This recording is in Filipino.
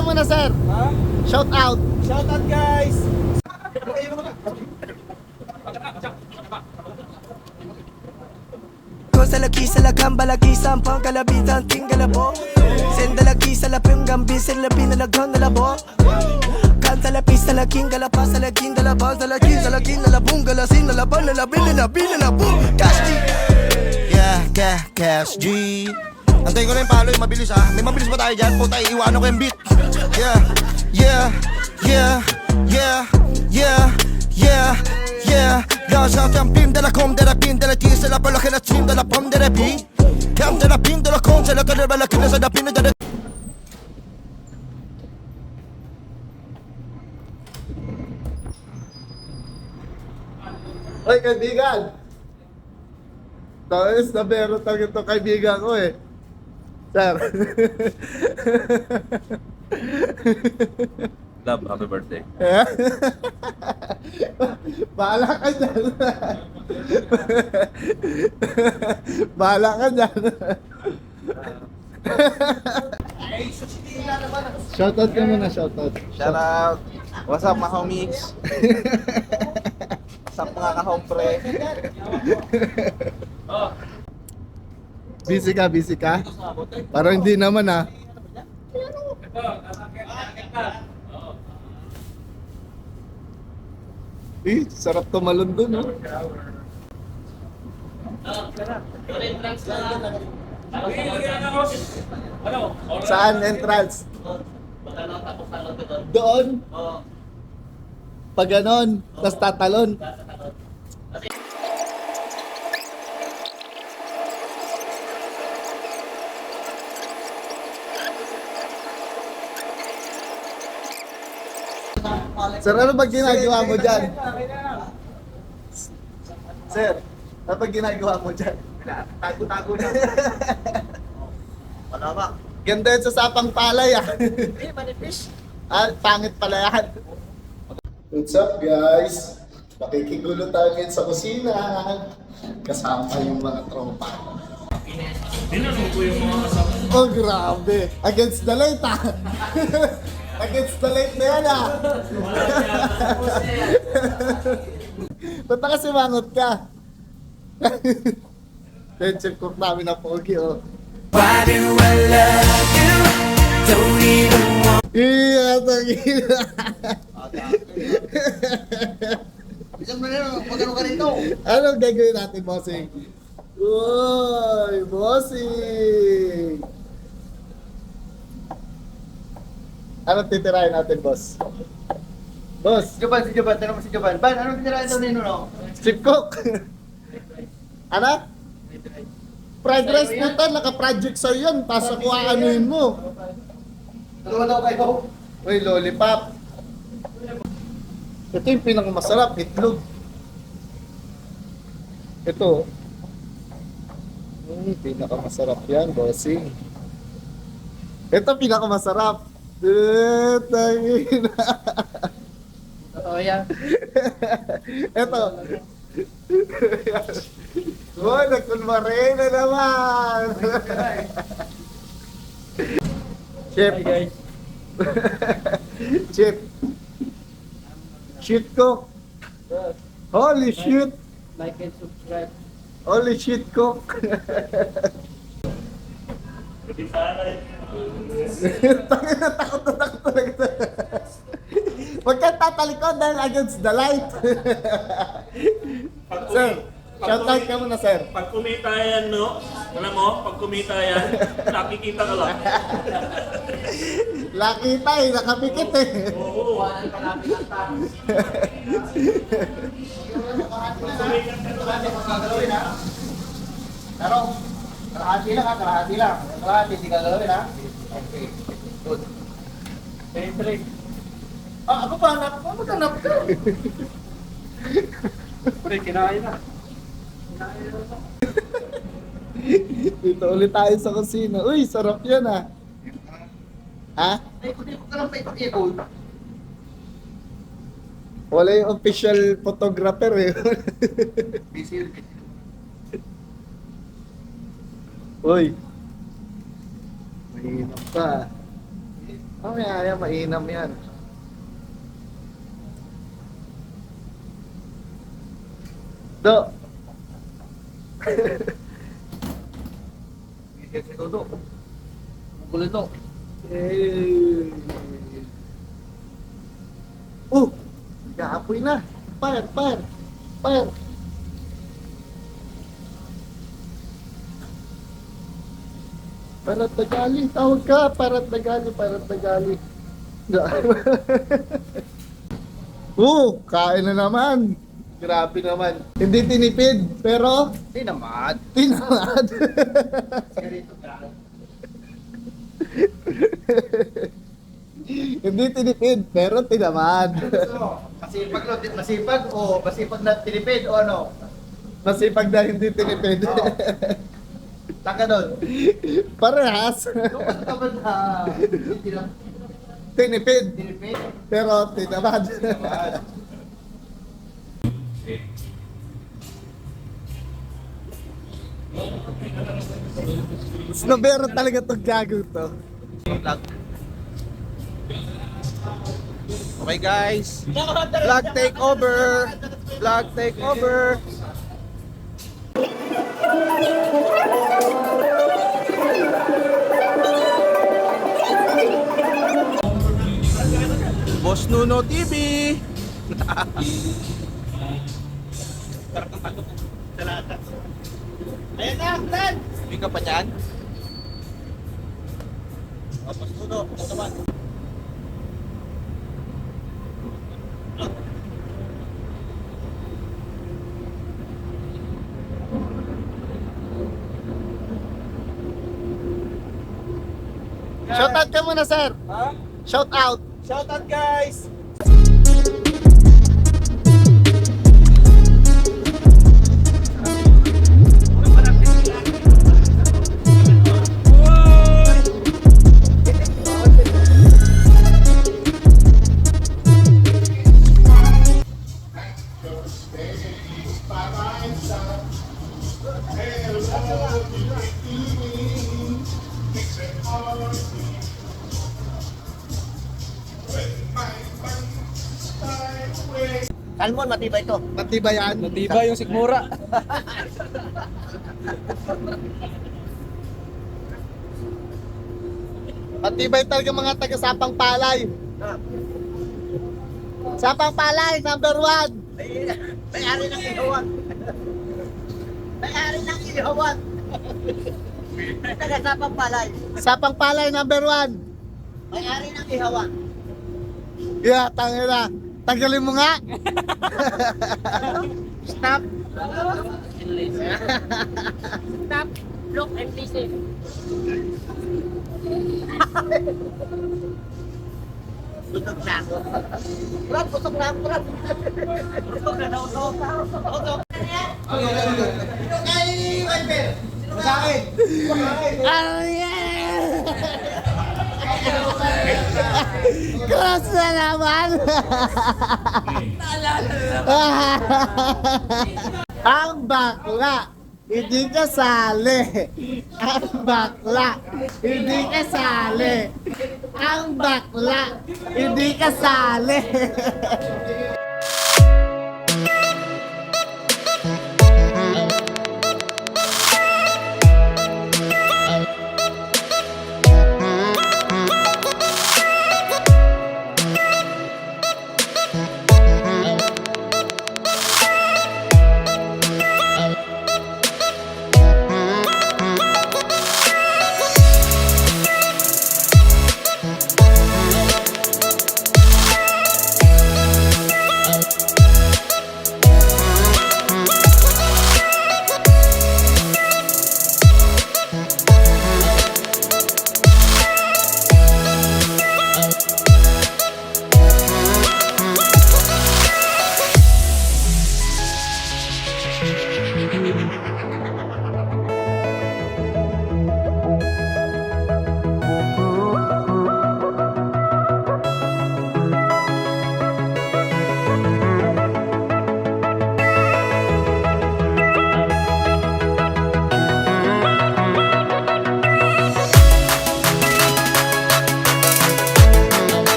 ka muna, sir. Ha? Shout out. Shout out guys! Ko sa laki sa lakang balaki sampang kalabitan tinggalabo Senda laki sa lapim gambi sa labi na laghan na labo Kanta lapi sa laking galapa sa laking galaba sa laki sa laking nalabong galasin nalaban nalabin nalabi nalabong Cash G Yeah, yeah, Cash G. Antayin ko na yung palo, yung mabilis ah. May mabilis ba tayo dyan? Puta, iiwanan ko yung beat. Yeah, yeah, yeah, yeah, yeah, yeah, yeah. Sa en pim de la kom de la pin de la ti se la pala que la trim de la pom de la pi. Kam de la pin de la kom se la que la que la pin de la Hoy, kaibigan! Tapos na meron tayo ito kaibigan ko eh. Sir. Love, happy birthday. Bahala ka dyan. Bahala ka dyan. shoutout ka muna, shoutout. Shout out! What's up mga homies? What's up mga kahompre? Busy ka, busy ka? Parang hindi naman ah. Eh, sarap tumalon dun, no? Saan entrance? Doon? Pag ganon, tas tatalon. Sir, ano ba ginagawa mo dyan? Sir, ano ba ginagawa mo dyan? Tago-tago na. Wala ba? Ganda yun sa sapang palay ah. Eh, manipis. ah, pangit pala yan. What's up guys? Makikigulo tayo ngayon sa kusina. Kasama yung mga tropa. Oh, grabe. Against the light ah. Against the light na yan ah. Ba't kasi mangot ka? Pencil cook namin na pogi oh. Why do I love you? Don't even want Iya, tangina. Isang manero, magano ka rito? Anong gagawin natin, bossing? Uy, bossing! Anong titirahin natin, boss? Boss, Si Joban, si Joban, tanong mo si Joban. Ban, anong tinira ito nino no? strip cook! ano? Fried rice na to, naka-project sa'yo yan, tapos ako aanuhin mo. Dalawa daw kayo. Uy, lollipop. Ito yung pinakamasarap, itlog. Ito. Hmm, pinakamasarap yan, bossing. Ito pinakamasarap. Eh, tangina. Totoo yan. Ito. Oh, nagkulmare na naman. Chef. Hi guys. Chef. Shit cook. Holy shit. Like and subscribe. Holy shit cook. Tangin na takot na takot talaga. Huwag kang tatalikod dahil against the light. sir, shout out ka muna, sir. Pag kumita yan, no? Alam mo, pag kumita yan, nakikita ka lang. Lucky tayo, nakapikit eh. Oo. Gagalawin ha. Pero, kalahati lang ha, kalahati lang. Kalahati, hindi gagalawin ha. Okay. Good. Three, three. Ah, ako pa, hanap ko. Maghanap ka. Pre, kinain na. Dito ulit tayo sa kusina. Uy, sarap yan ah. Ha? Ay, kung di ko lang pa ipakikot. Wala yung official photographer eh. Uy. Mahirap ka. Mamaya yan, mainam yan. Do. Bigyan si Dodo. Kulo to. Eh. Oh! Gapoy na. Fire, fire, fire. Parat na gali. Tawag ka. Parat na gali. Parat na gali. Oo, kain na naman. Grabe naman. Hindi tinipid, pero Tinamad. tinamad. Hindi tinipid, pero tinamad. Masipag lo, masipag o masipag na tinipid o ano? Masipag na hindi tinipid. Taka doon. Parehas. Ka ba na tinipid, tinipid? pero tinamad. Snobero talaga tong gago to. Vlog. Okay guys. Vlog take over. Vlog take over. Boss Nuno TV. Ayan na, Flan! Hindi ka pa dyan? Oh, Boss Nuno, ito naman. Shout out ka muna, sir. Ha? Shout out. Shout out guys! Salmon, matibay ito. Matibay yan. Matibay yung sikmura. Matibay talaga mga taga Sapang Palay. Sapang Palay, number one. May-ari ng ihawan. May-ari ng ihawan. Taga-sapang palay. Sapang Palay, number one. May-ari ng ihawan. Yeah, tangin na. Tanggalin mo nga. Stop. Stop, look, and listen. Busog na ako. Brad, busog na ako, Brad. Busog na daw, busog na ako. Busog na yan. Ay, Viper. Sa akin. Oh, yeah! Cross na naman! Ang bakla, hindi ka sali. Ang bakla, hindi ka sali. Ang bakla, hindi ka sali.